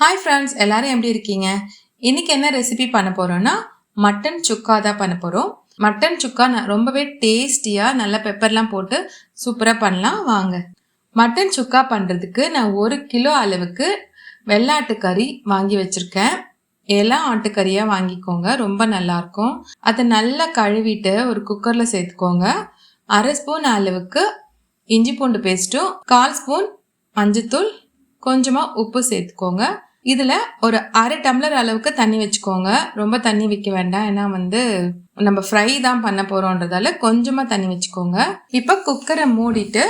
Hi friends எல்லாரும் எப்படி இருக்கீங்க? இன்னைக்கு என்ன ரெசிபி பண்ண போறோம்னா மட்டன் சுக்கா தான் பண்ண போறோம். மட்டன் சுக்கா நான் ரொம்பவே டேஸ்டியாக நல்லா பெப்பர்லாம் போட்டு சூப்பராக பண்ணலாம். வாங்க. மட்டன் சுக்கா பண்ணுறதுக்கு நான் ஒரு கிலோ அளவுக்கு வெள்ளாட்டுக்கறி வாங்கி வச்சுருக்கேன். எல்லாம் ஆட்டுக்கறியாக வாங்கிக்கோங்க ரொம்ப நல்லாயிருக்கும் அதை நல்லா கழுவிட்டு ஒரு குக்கரில் சேர்த்துக்கோங்க. அரை ஸ்பூன் அளவுக்கு இஞ்சி பூண்டு பேஸ்ட்டும் கால் ஸ்பூன் மஞ்சத்தூள் கொஞ்சமாக உப்பு சேர்த்துக்கோங்க. இதில் ஒரு அரை டம்ளர் அளவுக்கு தண்ணி வச்சுக்கோங்க. ரொம்ப தண்ணி வைக்க வேண்டாம். ஏன்னா வந்து நம்ம ஃப்ரை தான் பண்ண போகிறோன்றதால கொஞ்சமாக தண்ணி வச்சுக்கோங்க. இப்போ குக்கரை மூடிட்டு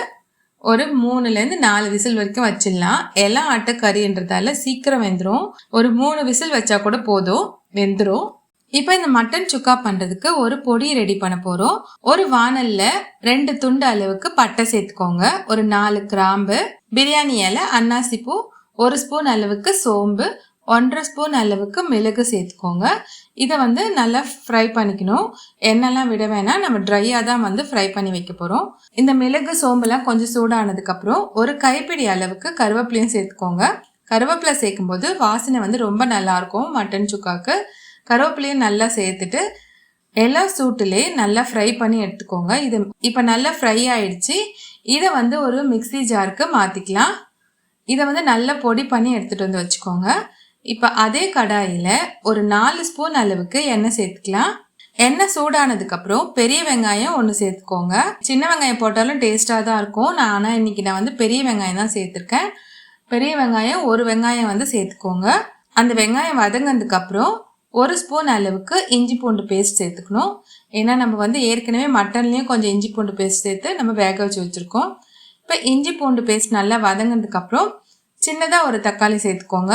ஒரு மூணுலேருந்து நாலு விசில் வரைக்கும் வச்சிடலாம். எல்லாம் ஆட்டுக்கறின்றதால சீக்கிரம் வெந்துடும் ஒரு மூணு விசில் வச்சா கூட போதும். வெந்துடும் இப்போ இந்த மட்டன் சுக்கா பண்ணுறதுக்கு ஒரு பொடி ரெடி பண்ண போகிறோம் ஒரு வானலில் ரெண்டு துண்டு அளவுக்கு பட்டை சேர்த்துக்கோங்க. ஒரு நாலு கிராம்பு பிரியாணி இலை அன்னாசிப்பூ ஒரு ஸ்பூன் அளவுக்கு சோம்பு ஒன்றரை ஸ்பூன் அளவுக்கு மிளகு சேர்த்துக்கோங்க. இதை வந்து நல்லா ஃப்ரை பண்ணிக்கணும். எண்ணெய்லாம் விட வேணாம். நம்ம ட்ரையாக தான் வந்து ஃப்ரை பண்ணி வைக்க போகிறோம் இந்த மிளகு சோம்புலாம் கொஞ்சம் சூடானதுக்கப்புறம் ஒரு கைப்பிடி அளவுக்கு கருவேப்பிலையும் சேர்த்துக்கோங்க. கருவேப்பிலை சேர்க்கும்போது வாசனை வந்து ரொம்ப நல்லாயிருக்கும் மட்டன் சுக்காவுக்கு கருவேப்பிலையும் நல்லா சேர்த்துட்டு எல்லா சூட்டுலே நல்லா ஃப்ரை பண்ணி எடுத்துக்கோங்க. இது இப்போ நல்லா ஃப்ரை ஆயிடுச்சு. இதை வந்து ஒரு மிக்ஸி ஜாருக்கு மாற்றிக்கலாம் இதை வந்து நல்லா பொடி பண்ணி எடுத்துகிட்டு வந்து வச்சுக்கோங்க. இப்போ அதே கடாயில் ஒரு நாலு ஸ்பூன் அளவுக்கு எண்ணெய் சேர்த்துக்கலாம். எண்ணெய் சூடானதுக்கப்புறம் பெரிய வெங்காயம் ஒன்று சேர்த்துக்கோங்க. சின்ன வெங்காயம் போட்டாலும் டேஸ்ட்டாக தான் இருக்கும். நான் ஆனால் இன்னைக்கு நான் வந்து பெரிய வெங்காயம் தான் சேர்த்துருக்கேன். பெரிய வெங்காயம் ஒரு வெங்காயம் வந்து சேர்த்துக்கோங்க. அந்த வெங்காயம் வதங்கினதுக்கப்புறம் ஒரு ஸ்பூன் அளவுக்கு இஞ்சி பூண்டு பேஸ்ட் சேர்த்துக்கணும். ஏன்னா நம்ம வந்து ஏற்கனவே மட்டன்லேயும் கொஞ்சம் இஞ்சி பூண்டு பேஸ்ட் சேர்த்து நம்ம வேக வச்சு வச்சுருக்கோம். இப்போ இஞ்சி பூண்டு பேஸ்ட் நல்லா வதங்கினதுக்கப்புறம் சின்னதாக ஒரு தக்காளி சேர்த்துக்கோங்க.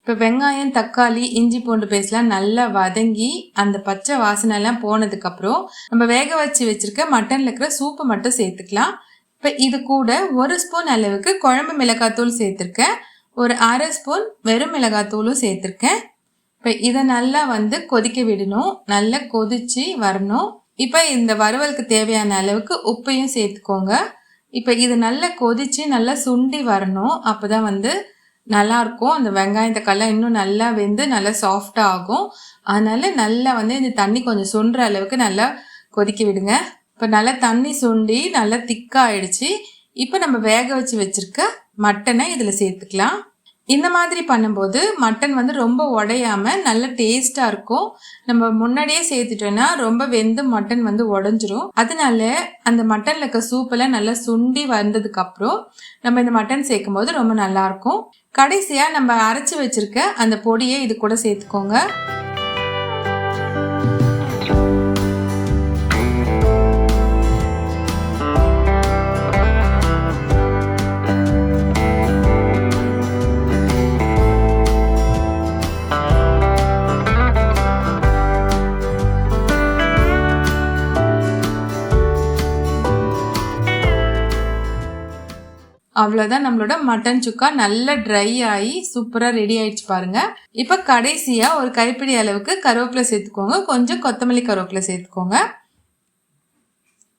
இப்போ வெங்காயம் தக்காளி இஞ்சி பூண்டு பேஸ்ட்லாம் நல்லா வதங்கி அந்த பச்சை வாசனை எல்லாம் போனதுக்கப்புறம் நம்ம வேக வச்சு வச்சுருக்க மட்டனில் இருக்கிற சூப்பை மட்டும் சேர்த்துக்கலாம். இப்போ இது கூட ஒரு ஸ்பூன் அளவுக்கு குழம்பு மிளகாத்தூள் சேர்த்துருக்கேன். ஒரு அரை ஸ்பூன் வெறும் மிளகாத்தூளும் சேர்த்துருக்கேன். இப்போ இதை நல்லா வந்து கொதிக்க விடணும். நல்லா கொதிச்சு வரணும். இப்போ இந்த வறுவலுக்கு தேவையான அளவுக்கு உப்பையும் சேர்த்துக்கோங்க. இப்போ இது நல்லா கொதித்து நல்லா சுண்டி வரணும். அப்போ தான் வந்து நல்லா இருக்கும் அந்த வெங்காயம் இன்னும் நல்லா வெந்து நல்லா சாஃப்டாக ஆகும். அதனால் நல்லா வந்து இந்த தண்ணி கொஞ்சம் சுண்டுற அளவுக்கு நல்லா கொதிக்க விடுங்க. இப்போ நல்லா தண்ணி சுண்டி நல்லா திக்காகிடுச்சு இப்போ நம்ம வேக வச்சு வச்சிருக்க மட்டனை இதில் சேர்த்துக்கலாம். இந்த மாதிரி பண்ணும்போது மட்டன் வந்து ரொம்ப உடையாம நல்ல டேஸ்டா இருக்கும். நம்ம முன்னாடியே சேர்த்துட்டோம்னா ரொம்ப வெந்து மட்டன் வந்து உடஞ்சிரும். அதனால அந்த மட்டன்ல இருக்க சூப்பெல்லாம் நல்லா சுண்டி வந்ததுக்கு அப்புறம் நம்ம இந்த மட்டன் சேர்க்கும் போது ரொம்ப நல்லா இருக்கும். கடைசியா நம்ம அரைச்சி வச்சிருக்க அந்த பொடியை இது கூட சேர்த்துக்கோங்க. அவ்வளோதான் நம்மளோட மட்டன் சுக்கா நல்லா ட்ரை ஆகி சூப்பராக ரெடி ஆயிடுச்சு பாருங்க. இப்போ கடைசியாக ஒரு கைப்பிடி அளவுக்கு கருவேப்பிலை சேர்த்துக்கோங்க. கொஞ்சம் கொத்தமல்லி கருவேப்பிலை சேர்த்துக்கோங்க.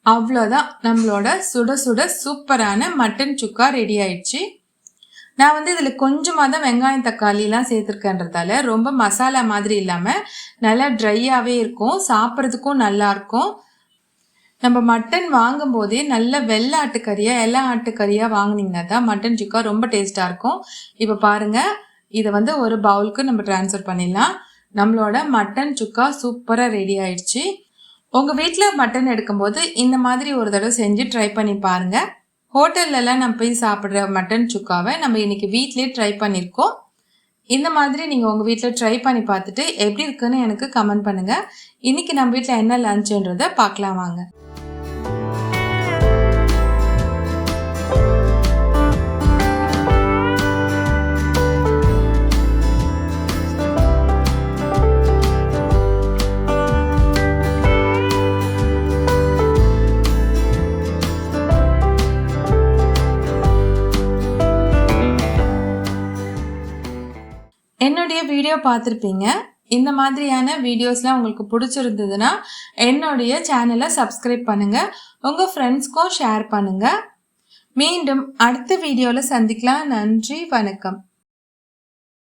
அவ்வளோதான் நம்மளோட சுட சுட சூப்பரான மட்டன் சுக்கா ரெடி ஆயிடுச்சு. நான் வந்து இதில் கொஞ்சமாக தான் வெங்காயம் தக்காளிலாம் சேர்த்துருக்கேன்றதால ரொம்ப மசாலா மாதிரி இல்லாமல் நல்லா ட்ரையாகவே இருக்கும். சாப்பிட்றதுக்கும் நல்லாயிருக்கும் நம்ம மட்டன் வாங்கும் போதே நல்ல வெள்ளை ஆட்டுக்கறியாக எல்லா ஆட்டுக்கறியாக வாங்கினீங்கன்னா தான் மட்டன் சுக்கா ரொம்ப டேஸ்ட்டாக இருக்கும். இப்போ பாருங்கள் இதை வந்து ஒரு பவுலுக்கு நம்ம ட்ரான்ஸ்ஃபர் பண்ணிடலாம். நம்மளோட மட்டன் சுக்கா சூப்பராக ரெடி ஆயிடுச்சு. உங்கள் வீட்டில் மட்டன் எடுக்கும்போது இந்த மாதிரி ஒரு தடவை செஞ்சு ட்ரை பண்ணி பாருங்கள் ஹோட்டல்லலாம் நம்ம போய் சாப்பிட்ற மட்டன் சுக்காவை நம்ம இன்னைக்கு வீட்டிலே ட்ரை பண்ணியிருக்கோம் இந்த மாதிரி நீங்கள் உங்கள் வீட்டில் ட்ரை பண்ணி பார்த்துட்டு எப்படி இருக்குன்னு எனக்கு கமெண்ட் பண்ணுங்கள் இன்றைக்கி நம்ம வீட்டில் என்ன லஞ்சுன்றதை பார்க்கலாம் வாங்க. என்னுடைய வீடியோ பார்த்துருப்பீங்க. இந்த மாதிரியான வீடியோஸ்லாம் உங்களுக்கு பிடிச்சிருந்ததுன்னா என்னுடைய சேனலை சப்ஸ்கிரைப் பண்ணுங்கள் உங்கள் ஃப்ரெண்ட்ஸ்க்கும் ஷேர் பண்ணுங்கள் மீண்டும் அடுத்த வீடியோவில் சந்திக்கலாம். நன்றி வணக்கம்.